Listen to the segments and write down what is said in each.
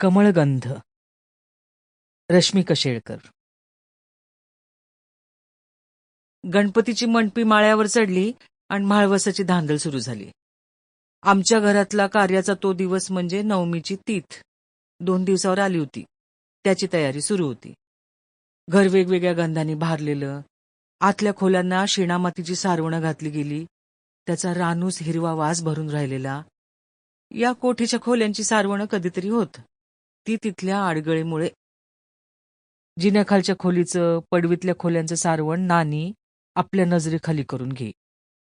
कमळगंध. रश्मी कशेळकर गणपतीची मंडपी माळ्यावर चढली आणि म्हाळवसाची धांदल सुरू झाली. आमच्या घरातला कार्याचा तो दिवस म्हणजे नवमीची तीथ. दोन दिवसावर आली होती. त्याची तयारी सुरू होती. घर वेगवेगळ्या गंधांनी भारलेलं. आतल्या खोल्यांना शेणामातीची सारवणं घातली गेली. त्याचा रानूस हिरवा वास भरून राहिलेला. या कोठीच्या खोल्यांची सारवणं कधीतरी होत. ती तिथल्या आडगळीमुळे. जिन्याखालच्या खोलीचं पडवीतल्या खोल्यांचं सारवण नानी आपल्या नजरेखाली करून घे.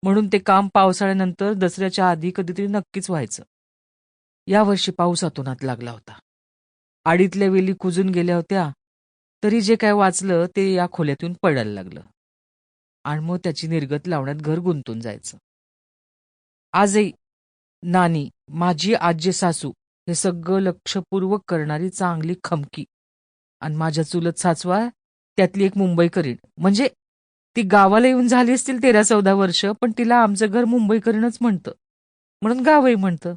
म्हणून ते काम पावसाळ्यानंतर दसऱ्याच्या आधी कधीतरी नक्कीच व्हायचं. यावर्षी पाऊस अतोनात लागला होता. आडीतल्या वेली कुजून गेल्या होत्या तरी जे काय वाचलं ते या खोल्यातून पडायला लागलं. आणि मग त्याची निर्गत लावण्यात घर गुंतून जायचं. आजही नानी माझी आजी सासू हे सगळं लक्षपूर्वक करणारी चांगली खमकी. आणि माझ्या चुलत साचवा त्यातली एक मुंबईकरीण म्हणजे ती गावाला येऊन झाली असतील तेरा चौदा वर्ष पण तिला आमचं घर मुंबईकरीणच म्हणतं. म्हणून गावही म्हणतं.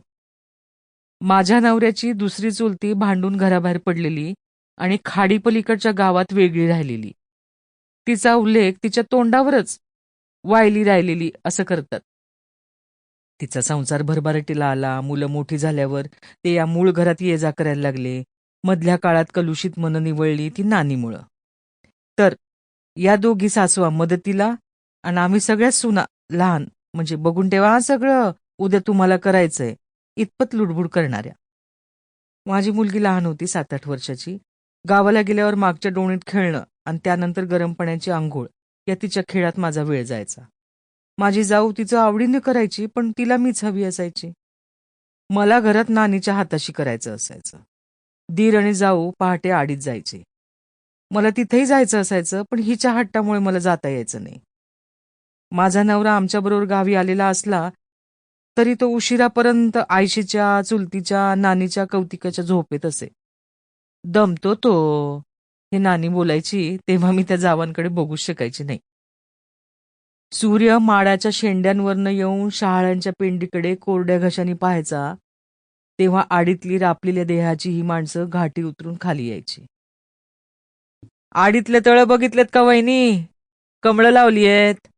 माझ्या नवऱ्याची दुसरी चुलती भांडून घराबाहेर पडलेली आणि खाडीपलीकडच्या गावात वेगळी राहिलेली. तिचा उल्लेख तिच्या तोंडावरच वायली राहिलेली असं करतात. तिचा संसार भरभराटीला आला मुलं मोठी झाल्यावर ते या मूळ घरात ये जा करायला लागले. मधल्या काळात कलुषित मन निवळली ती नानीमुळं. तर या दोघी सासवा मदतीला आणि आम्ही सगळ्याच सुना लहान म्हणजे बघून ठेवा हा सगळं उद्या तुम्हाला करायचंय इतपत लुडबुड करणाऱ्या. माझी मुलगी लहान होती सात आठ वर्षाची. गावाला गेल्यावर मागच्या डोणीत खेळणं आणि त्यानंतर गरम पाण्याची आंघोळ या तिच्या खेळात माझा वेळ जायचा. माझी जाऊ तिचं आवडीने करायची पण तिला मीच हवी असायची. मला घरात नानीच्या हाताशी करायचं असायचं. दीर आणि जाऊ पहाटे आडीत जायचे. मला तिथेही जायचं असायचं पण हिच्या हट्टामुळे मला जाता यायचं नाही. माझा नवरा आमच्याबरोबर गावी आलेला असला तरी तो उशिरापर्यंत आयशीच्या चुलतीच्या नानीच्या कौतिकाच्या झोपेत असे. दमतो तो. हे नानी बोलायची तेव्हा मी त्या जावांकडे बघू शकायची नाही. सूर्य माडाच्या शेंड्यांवरनं येऊन शहाळ्यांच्या पेंडीकडे कोरड्या घशाने पाहायचा तेव्हा आडीतली रापलेल्या देहाची ही माणसं घाटी उतरून खाली यायची. आडीतले तळ बघितलेत का वहिनी? कमळं लावली आहेत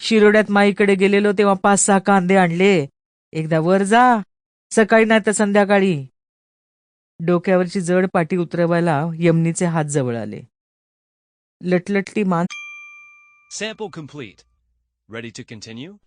शिरोड्यात माईकडे गेलेलो तेव्हा पाच सहा कांदे आणले. एकदा वर जा. सकाळी नाही तर संध्याकाळी. डोक्यावरची जड पाठी उतरवायला यमनीचे हात जवळ आले. लटलटली मान sample complete Ready to continue?